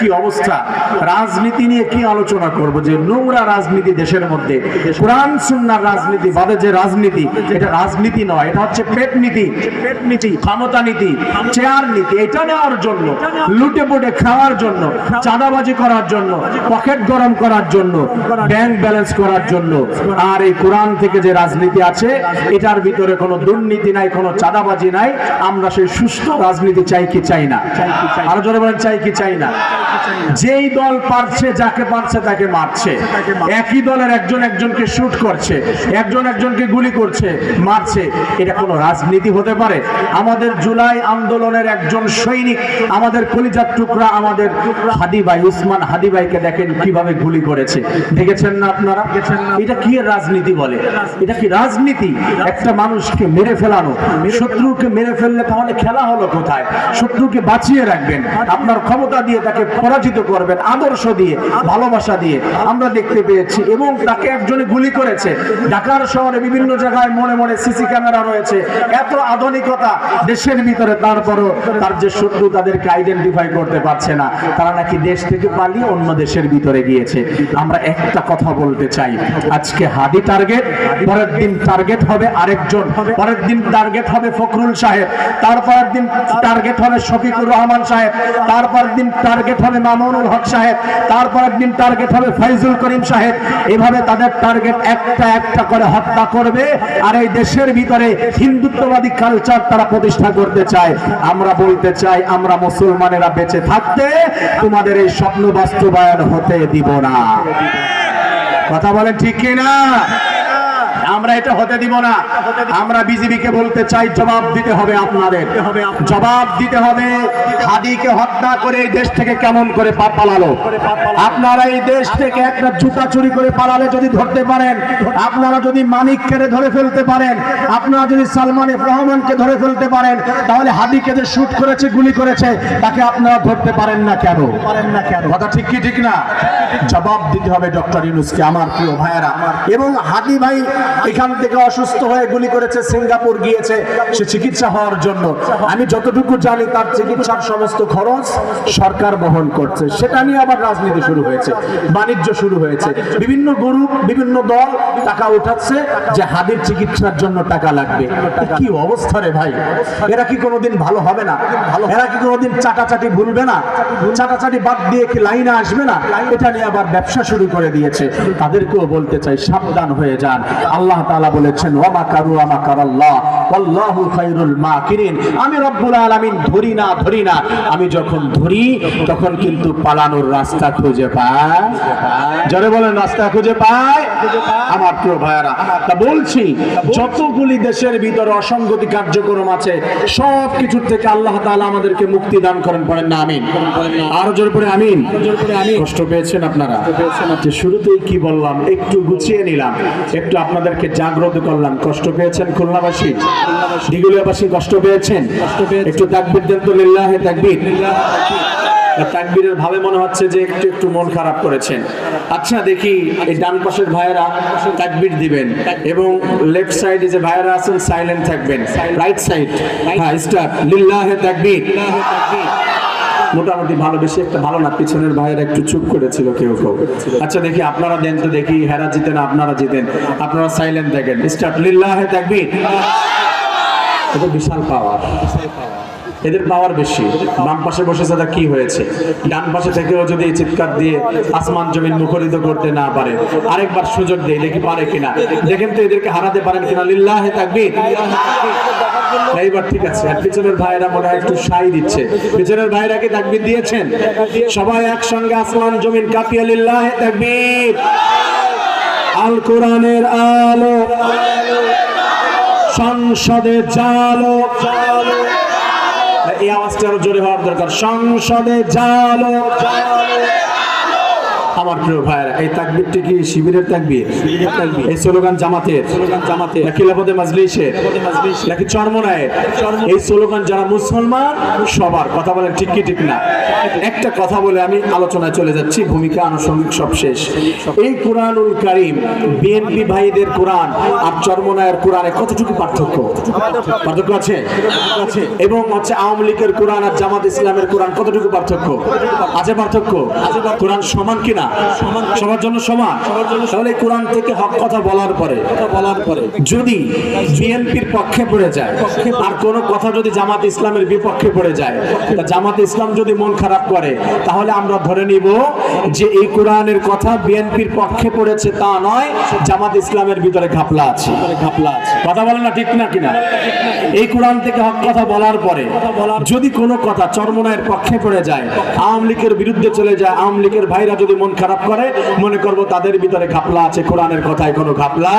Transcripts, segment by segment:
কি অবস্থা? রাজনীতি নিয়ে কি আলোচনা করব? যে নোংরা রাজনীতি দেশের মধ্যে। কোরআন সুন্নার রাজনীতি বাদে যে রাজনীতি এটা রাজনীতি নয় এটা হচ্ছে পেট নীতি। পেট নীতি। ক্ষমতা নীতি চেয়ার নীতি এটা নেওয়ার জন্য লুটে পুটে খাওয়ার জন্য চাঁদাবাজি করার জন্য পকেট গরম করার জন্য ব্যাংক ব্যালেন্স করার জন্য। আর এই কোরআন থেকে যে রাজনীতি আছে এটার ভিতরে কোনো দুর্নীতি নাই কোনো চাঁদাবাজি নাই। আমরা সেই সুস্থ রাজনীতি চাই কি চাই না? আরও জোরে বলেন চাই কি চাই না? যেই দল পারছে, যাকে পারছে তাকে মারছে। একই দলের একজন একজনকে শুট করছে, একজন একজনকে গুলি করছে, মারছে। এটা কোনো রাজনীতি হতে পারে? আমাদের জুলাই আন্দোলনের একজন সৈনিক, আমাদের কলিজার টুকরা আমাদের হাদি ভাই উসমান হাদি ভাইকে দেখেন কীভাবে গুলি করেছে। দেখেছেন না আপনারা? এটা কি রাজনীতি বলে? এটা কি রাজনীতি? একটা মানুষকে মেরে ফেলানো। শত্রুকে মেরে ফেললে তাহলে খেলা হলো কোথায়? শত্রুকে বাঁচিয়ে রাখবেন। আপনার ক্ষমতা দিয়ে তাকে পরাজিত করবেন, আদর্শ দিয়ে, ভালোবাসা দিয়ে। আমরা দেখতে পেয়েছি, এবং তাকে একজনে গুলি করেছে। ঢাকার শহরে বিভিন্ন জায়গায় মনে মনে সিসি ক্যামেরা রয়েছে। এত আধুনিকতা দেশের ভিতরে, তারপরও তার যে শত্রু তাদেরকে আইডেন্টিফাই করতে পারছে না। তারা নাকি দেশ থেকে পালিয়ে অন্য দেশের ভিতরে গিয়েছে। আমরা একটা কথা বলতে চাই, আজকে হাদি টার্গেট পরের দিন টার্গেট হবে আরেকজন। পরের দিন টার্গেট হবে ফখরুল সাহেব। তারপরের দিন টার্গেট হবে শফিকুর রহমান সাহেব। তারপর দিন টার্গেট হবে মামুনুল হক সাহেব। তারপরের দিন টার্গেট হবে ফাইজুল করিম সাহেব। এভাবে তাদের টার্গেট একটা একটা করে হত্যা করবে। আর এই দেশের ভিতরে হিন্দুত্ববাদী কালচার তারা প্রতিষ্ঠা করতে চায়। আমরা বলতে চাই, আমরা মুসলমানেরা বেঁচে থাকতে তোমাদের এই স্বপ্ন বাস্তবায়ন হতে দিব না। কথা বলেন ঠিক কিনা? আমরা এটা হতে দিব না। আমরা বিজেপিকে বলতে চাই, জবাব দিতে হবে আপনাদের। জবাব দিতে হবে হাদিকে হত্যা করে এই দেশ থেকে কেমন করে পালালো। আপনারা এই দেশ থেকে একটা জুতা চুরি করে পালালে যদি ধরতে পারেন, আপনারা যদি মানিক কেড়ে ধরে ফেলতে পারেন, আপনারা যদি সালমান রহমানকে ধরে ফেলতে পারেন, তাহলে হাদিকে যে শুট করেছে, গুলি করেছে, তাকে আপনারা ধরতে পারেন না কেন পারেন না কেন? কথা ঠিক কি, ঠিক না? জবাব দিতে হবে ডক্টর ইউনুসকে, আমার প্রিয় ভাইয়েরা। এবং হাদি ভাই এখান থেকে অসুস্থ হয়ে গুলি করেছে, সিঙ্গাপুর গিয়েছে, সে চিকিৎসা হওয়ার জন্য। আমি যতটুকু জানি, তার চিকিৎসার সমস্ত খরচ সরকার বহন করছে। সেটা নিয়ে আবার রাজনীতি শুরু হয়েছে, বাণিজ্য শুরু হয়েছে। বিভিন্ন গ্রুপ, বিভিন্ন দল টাকা উঠাচ্ছে যে হাদির চিকিৎসার জন্য টাকা লাগবে। কি অবস্থা রে ভাই? এরা কি কোনোদিন ভালো হবে না? এরা কি কোনোদিন চাটাচাটি ভুলবে না? চাটাচাটি বাদ দিয়ে কি লাইনে আসবে না? এটা নিয়ে আবার ব্যবসা শুরু করে দিয়েছে। তাদেরকেও বলতে চাই, সাবধান হয়ে যান। আল্লাহ তাআলা বলেছেন, ওয়ামা কারু আমা কারাল্লাহ আল্লাহু। খায়রুল মাকিরিন। আমি রব্বুল আলামিন ধরি না ধরি না। আমি যখন ধরি, তখন কিন্তু পালানোর রাস্তা খুঁজে পাই। যারা বলেন, রাস্তা খুঁজে পায় আমার প্রিয় ভাইয়ারা তা বলছি, যতগুলি দেশের ভিতরে অসঙ্গতি কার্যক্রম আছে সব কিছুর থেকে আল্লাহ তাআলা আমাদেরকে মুক্তি দান করেন। পড়েন না, আমিন। আরও জোর করে আমিন। কষ্ট পেয়েছেন আপনারা? শুরুতেই কি বললাম, একটু গুছিয়ে নিলাম। একটু আপনাদেরকে জাগ্রত করলাম। কষ্ট পেয়েছেন খুলনাবাসী? দিগুলিয়াবাসী কষ্ট পেয়েছেন? একটু তাকবির দেন তো লিল্লাহে তাকবির। তাকবীরের ভাবে মনে হচ্ছে যে একটু একটু মন খারাপ করেছেন। আচ্ছা দেখি এই ডান পাশের ভাইয়েরা তাকবীর দিবেন এবং লেফট সাইডে যে ভাইয়েরা আছেন সাইলেন্ট থাকবেন। রাইট সাইড হ্যাঁ স্টার্ট লিল্লাহে তাকবীর। মোটামুটি ভালো, বেশি একটা ভালো না, পিছনের ভাইয়েরা একটু চুপ করেছিল কেউ কেউ। আচ্ছা দেখি আপনারা দেন তো দেখি, হেরা জিতেন, আপনারা জিতেন। আপনারা সাইলেন্ট দেখেন স্টার্ট, লিল্লাহে তাকবীর। এটা বিশাল পাওয়ার এদের পাওয়ার বেশি। বাম পাশে বসে সাদা কি হয়েছে? ডান পাশে থেকেও যদি চিৎকার দিয়ে আসমান জমিন মুখরিত করতে না পারে, আরেকবার সুযোগ দেয় দেখি পারে কিনা। দেখেন তো এদেরকে হারাতে পারেন কিনা। লিল্লাহে তাকবীর। এইবার ঠিক আছে। পিছনের ভাইয়েরা মনে হয় একটু সাই দিচ্ছে। পিছনের ভাইয়েরা কি তাকবীর দিয়েছেন? সবাই একসঙ্গে আসমান জমিন কাঁপিয়ে লিল্লাহে তাকবীর। আল কোরআনের আলো সংসদে জালো। এই আওয়াজটা আরও জোরে হওয়ার দরকার। সংসদে জালো আমার প্রিয় ভাইয়েরা এই তাকবীরটি কি শিবিরের তাকবীর? এই স্লোগান জামাতের জামাতের। নাকি নাকি চরমনায়ের। এই স্লোগান যারা মুসলমান সবার। কথা বলেন ঠিক কি ঠিক না? একটা কথা বলে আমি আলোচনায় চলে যাচ্ছি ভূমিকা আনুষঙ্গিক সব শেষ। এই কোরআনুল কারিম বিএনপি ভাইদের কোরআন আর চরমনায়ের কোরআনে কতটুকু পার্থক্য? পার্থক্য আছে? আছে। এবং হচ্ছে আওয়ামী লীগের কোরআন আর জামাত ইসলামের কোরআন কতটুকু পার্থক্য? আছে পার্থক্য? কোরআন সমান কিনা? সমান সবার জন্য সমান। তাহলে কোরআন থেকে হক কথা বলার পরে বলার পরে যদি বিএনপির পক্ষে পড়ে যায়, আর কোনো কথা যদি জামাত ইসলামের বিপক্ষে পড়ে যায় জামাত ইসলাম যদি মন খারাপ করে, তাহলে আমরা ধরে নিব যে এই কোরআনের কথা বিএনপির পক্ষে পড়েছে তা নয়, জামাত ইসলামের ভিতরে ঘাপলা আছে ঘাপলা আছে। কথা বলে না ঠিক না কিনা? এই কোরআন থেকে হক কথা বলার পরে যদি কোনো কথা চরমনায়ের পক্ষে পড়ে যায়, আওয়ামী লীগের বিরুদ্ধে চলে যায়, আওয়ামী লীগের ভাইরা যদি মন খারাপ করে, মনে করব তাদের ভিতরে ঘাপলা আছে, কোরআনের কথায় কোনো ঘাপলা।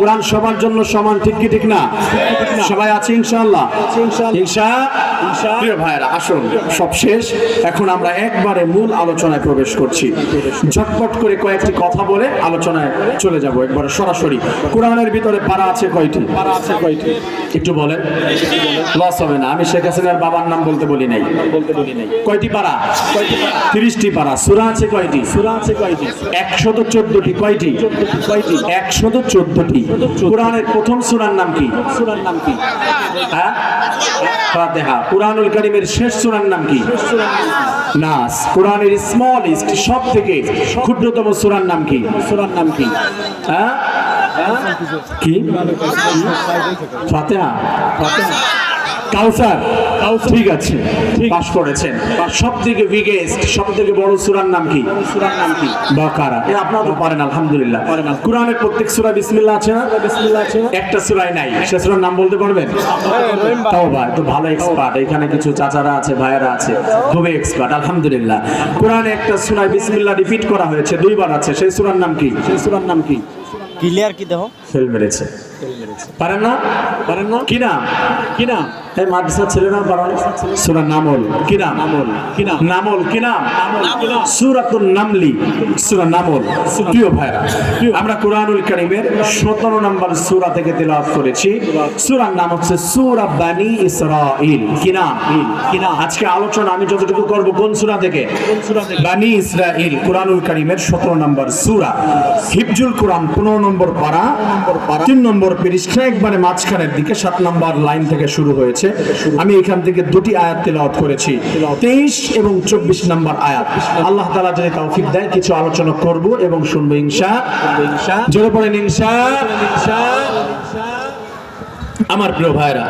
কোরআন সবার জন্য সমান, ঠিক কি ঠিক না? সবাই আছে ইনশাআল্লাহ? আসুন, সব শেষ। এখন আমরা একবারে মূল আলোচনায় প্রবেশ করছি। ঝটপট করে কয়েকটি কথা বলে আলোচনায় চলে যাব একবারে সরাসরি। কোরআনের ভিতরে পারা আছে কয়টি? পারা আছে কয়টি একটু বলেন। লস হবে না, আমি শেখ হাসিনার বাবার নাম বলতে বলি নাই। বলতে বলি নাই কয়টি পারা কয়টি পারা? তিরিশটি পারা। সুরা আছে কয়টি? নাম কি? হ্যাঁ? সব থেকে ক্ষুদ্রতম সূরার নাম কি? সূরার নাম কি? হ্যাঁ? কি? ফাতিহা। ফাতিহা। কাউসার ঠিক আছে পাস করেছেন। সব থেকে বিগেস্ট সব থেকে বড় সূরার নাম কি? সূরার নাম কি? বাকারা। এ আপনারা তো পারেন আলহামদুলিল্লাহ। কোরআনের প্রত্যেক সূরা বিসমিল্লাহ আছে না? বিসমিল্লাহ আছে। একটা সূরায় নাই। সে সূরার নাম বলতে পারবেন? তাও ভাই তো ভালো এক্সপার্ট এখানে কিছু চাচারা আছে ভাইয়েরা আছে খুবই এক্সপার্ট আলহামদুলিল্লাহ। কোরআনে একটা সূরায় বিসমিল্লাহ রিপিট করা হয়েছে দুইবার আছে। সেই সূরার নাম কি? সেই সূরার নাম কি? ক্লিয়ার কি দেখো ফেল মেরেছে। পারেন না? পারেন না? কি নাম? কি নাম? এই মাদ্রাসার ছেলেরা পারেন সূরা নামল। কি নাম? নামল। কি নাম? নামল কি নাম? নামলি সূরা নামল। প্রিয় ভাইরা আমরা কোরআনুল কারীমের 17 নম্বর সূরা থেকে তেলাওয়াত করেছি। সূরার নাম হচ্ছে সূরা বানি ইসরাঈল। কি নাম? কি নাম? আজকে আলোচনা আমি যতটুকু করব কোন সুরা থেকে? বানি ইসরাঈল কোরআনুল কারীমের 17 নম্বর সুরা। হিফজুল কোরআন 15 নম্বর পারা। তিন নম্বর পৃষ্ঠা একবারে মাঝখানের দিকে সাত নম্বর লাইন থেকে শুরু হয়েছে। আমি এখান থেকে দুটি আয়াত তেলাওয়াত করেছি। তেইশ এবং চব্বিশ নম্বর আয়াত। আল্লাহ তালা যদি তৌফিক দেয়, কিছু আলোচনা করব এবং শুনব ইনশা। জোরে পড়েন ইনশা। আমার প্রিয় ভাইরা,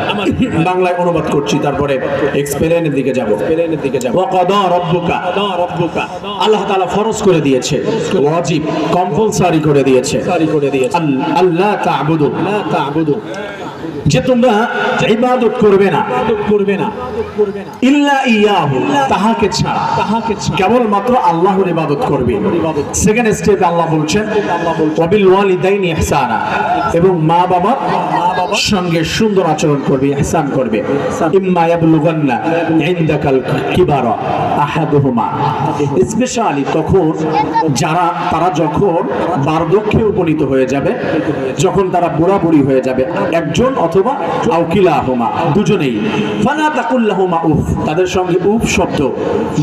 বাংলায় অনুবাদ করছি, তারপরে এক্সপেরিয়েন্সের দিকে যাব। এক্সপেরিয়েন্সের দিকে যাব ওয়াকাদা রাব্বুকা। রাব্বুকা আল্লাহ তাআলা ফরজ করে দিয়েছে, ওয়াজিব, কম্পালসারি করে দিয়েছে। করে দিয়েছে আল্লাহ তা'বুদু লা তা'বুদু যে তোমরা ইবাদত করবে না করবে না। ইল্লা ইয়াহু তাহাকে ছাড়া। তাহাকে কেবল মাত্র আল্লাহর ইবাদত করবে। সেকেন্ড স্টেপে আল্লাহ বলছেন আল্লাহ বলছেন ওয়াবিল ওয়ালিদাইনি ইহসানা এবং মা বাবা সঙ্গে সুন্দর আচরণ করবে ইহসান করবে। ইম্মা ইয়াবলুগান্না ইনদাকাল কিবারা আহাদুহুমা। স্পেশালি তখন যারা তারা যখন বার্ধক্যে উপনীত হয়ে যাবে যখন তারা বুড়া বুড়ি হয়ে যাবে একজন অথবা আউকিলাহুমা দুজনেই। ফালা তাকুল্লাহুমা উফ, তাদের সঙ্গে উফ শব্দ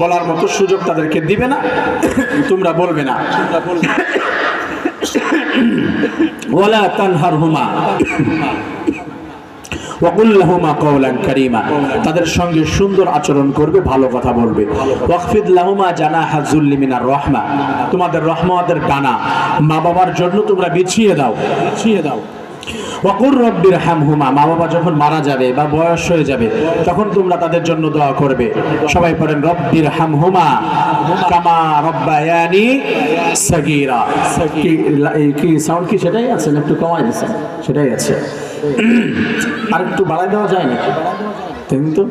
বলার মতো সুযোগ তাদেরকে দিবে না। তোমরা বলবে না। ওয়ালা তানহারহুমা। ওয়াকুল্লাহুমা কওলান কারীমা, তাদের সঙ্গে সুন্দর আচরণ করবে, ভালো কথা বলবে। ওয়াকফিদ লাহুমা জানাহা যুল্লি মিনার রহমা, তোমাদের রহমতের ডানা মা বাবার জন্য তোমরা বিছিয়ে দাও বিছিয়ে দাও। ওয়াকুর রব্বির হামহুমা মা বাবা যখন মারা যাবে বা বয়স হয়ে যাবে, তখন তোমরা তাদের জন্য দোয়া করবে। সবাই পড়েন, রব্বির হামহুমা, কামা রব্বায়ানি সাগীরা। কি সাউন্ড কি সেটাই আছে একটু কমাই দিছে। সেটাই আছে। আর একটু বাড়াই দেওয়া যায় না কিন্তু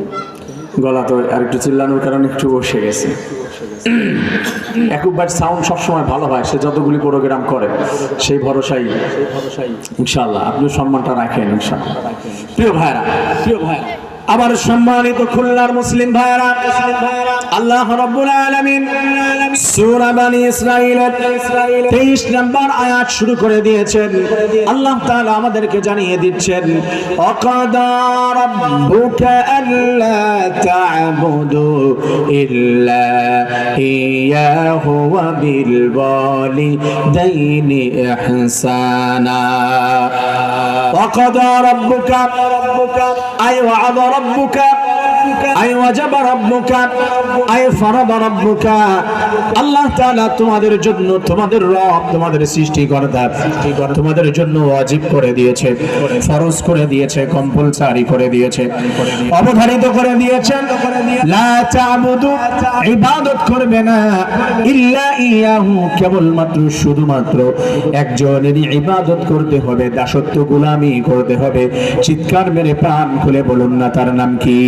গলা তো আর একটু চিল্লানোর কারণে একটু বসে গেছে। একবার সাউন্ড সবসময় ভালো হয়, সে যতগুলি প্রোগ্রাম করে, সেই ভরসাই ইনশাল্লাহ আপনি সম্মানটা রাখেন ইনশাল্লাহ প্রিয় ভাইরা প্রিয় ভাইরা আবার সম্মানিত খুলনার মুসলিম ভাইরা আল্লাহ রব্বুল আলামিন সূরা বানি ইসরাঈল 23 নম্বর আয়াত শুরু করে দিয়েছেন। আল্লাহ তাআলা আমাদেরকে জানিয়ে দিচ্ছেন, অকাদা রব্বুকা আল্লা তা'বুদু ইল্লা ইয়াহু ওয়া বিল ওয়ালিদাইনি ইহসানা। অকাদা রব্বুকা রাব্বুকা আই ওয়া ربك তোমাদের জন্য তোমাদের রব তোমাদের সৃষ্টিকর্তা তোমাদের জন্য করে দিয়েছে, ফরজ করে দিয়েছে কম্পালসারি করে দিয়েছে, অবধারিত করে কেবলমাত্র শুধুমাত্র একজনেরই ইবাদত করতে হবে, দাসত্ব গোলামি করতে হবে। চিৎকার মেরে প্রাণ খুলে বলুন না তার নাম কি?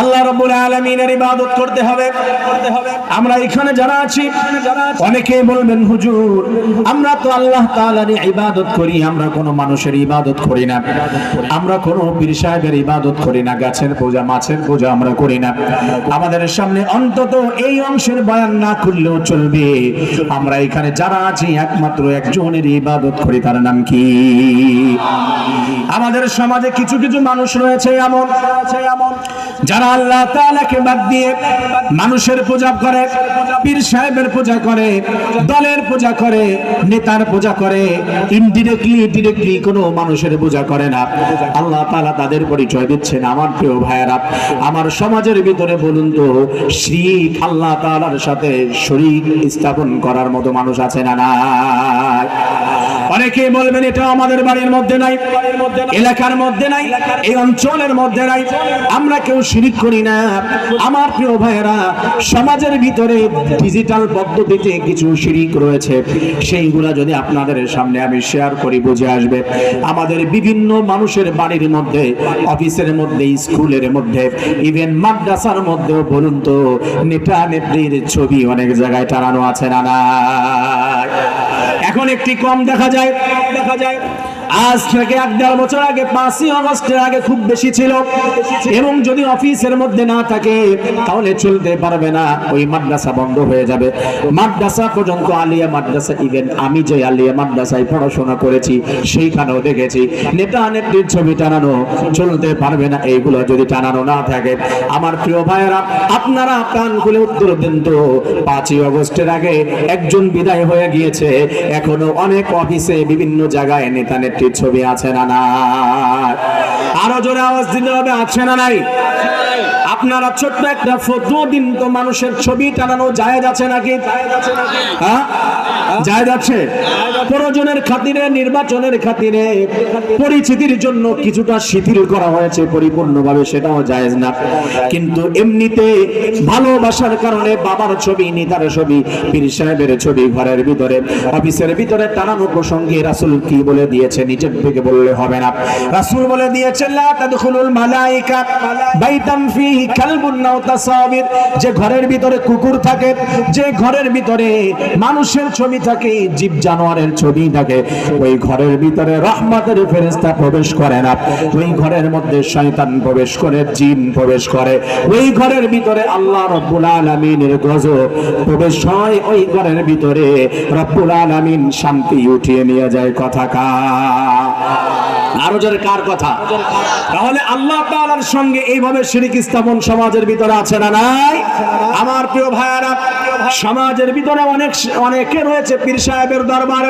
আল্লাহ রাব্বুল আলামিনের ইবাদত করতে হবে। আমরা এখানে যারা আছি, অনেকে বলবেন, হুজুর, আমরা তো আল্লাহ তাআলার ইবাদত করি, আমরা কোনো মানুষের ইবাদত করি না। আমরা কোনো পীর সাহেবের ইবাদত করি না, গাছের পূজা, মাছের পূজা আমরা করি না। আমাদের সামনে অন্তত এই অংশের বয়ান না করলেও চলবে। আমরা এখানে যারা আছি, একমাত্র একজনের ইবাদত করি, তার নাম কি? আমাদের সমাজে কিছু কিছু মানুষ রয়েছে এমন। যারা আল্লাহ তাআলাকে বাদ দিয়ে মানুষের পূজা করে, পীর সাহেবের পূজা করে, দলের পূজা করে, নেতার পূজা করে ইনডিরেক্টলি ডিরেক্টলি কোনো মানুষের পূজা করে না। আল্লাহ তাআলা তাদের পরিচয় দিচ্ছেন, আমার প্রিয় ভাইয়েরা। আমার সমাজের ভিতরে বলুন তো শিরিক আল্লাহ তাআলার সাথে শরীক স্থাপন করার মতো মানুষ আছে না না অনেকে বলবেন, এটা আমাদের বাড়ির মধ্যে নাই, এলাকার মধ্যে নাই, এই অঞ্চলের মধ্যে নাই। আমরা কেউ শিরিক করি না। আমার প্রিয় ভাইয়েরা, সমাজের ভিতরে ডিজিটাল পদ্ধতিতে কিছু শিরিক রয়েছে। সেইগুলা যদি আপনাদের সামনে আমি শেয়ার করি, বুঝে আসবে। আমাদের বিভিন্ন মানুষের বাড়ির মধ্যে, অফিসের মধ্যে, স্কুলের মধ্যে ইভেন মাদ্রাসার মধ্যেও বলুন তো, নেতা নেত্রীর ছবি অনেক জায়গায় টানানো আছে না এখন একটি কম দেখা যায়। দেখা যায়। আজ থেকে এক দেড় বছর আগে, পাঁচই আগস্টের আগে খুব বেশি ছিল। এবং যদি অফিসের মধ্যে না থাকে, তাহলে চলতে পারবে না। ওই মাদ্রাসা বন্ধ হয়ে যাবে। মাদ্রাসা পর্যন্ত আলিয়া মাদ্রাসা ইভেন আমি যে আলিয়া মাদ্রাসায় পড়াশোনা করেছি, সেইখানেও দেখেছি। নেতা নেত্রীর ছবি টানানো, চলতে পারবে না। এইগুলো যদি টানানো না থাকে, আমার প্রিয় ভাইয়েরা, আপনারা কান খুলে উত্তর দেন তো। পাঁচই আগস্টের আগে একজন বিদায় হয়ে গিয়েছে। এখনও অনেক অফিসে বিভিন্ন জায়গায় নেতা নেত্রীর ছবি আছে না না আরও জোরে আওয়াজ দিতে হবে আছে না নাই? আপনারা ছোট্ট একটা ফটো দিন তো মানুষের ছবি টানানো যায় যাচ্ছে নাকি? হ্যাঁ? প্রয়োজনের খাতিরে, নির্বাচনের খাতিরে, পরিচিতির জন্য কিছুটা শিথিল করা হয়েছে পরিপূর্ণভাবে, সেটাও না। কিন্তু এমনিতে ভালোবাসার কারণে বাবার ছবি ছবি, পীর সাহেবের ছবি ঘরের ভিতরে, অফিসের ভিতরে টানানো প্রসঙ্গে রাসূল কি বলে দিয়েছে, নিজের থেকে বললে হবে না। রাসূল বলে তাসাবির যে ঘরের ভিতরে কুকুর থাকে, যে ঘরের ভিতরে মানুষের ছবি থাকে, জীব জানোয়ারের ছবি থাকে, ওই ঘরের ভিতরে রহমতের ফেরেশতা প্রবেশ করে না। ওই ঘরের মধ্যে শয়তান প্রবেশ করে, জিন প্রবেশ করে। ওই ঘরের ভিতরে আল্লাহ রব্বুল আলামিনের গজব প্রবেশ হয়, ওই ঘরের ভিতরে রব্বুল আলামিন শান্তি উঠিয়ে নিয়ে যায়। কথা কা। কার কথা? তাহলে আল্লাহ সঙ্গে এইভাবে শিরিক স্থাপন সমাজের ভিতরে আছে না নাই? আমার প্রিয় সমাজের ভিতরে অনেক, অনেকে রয়েছে পীর সাহেবের দরবারে।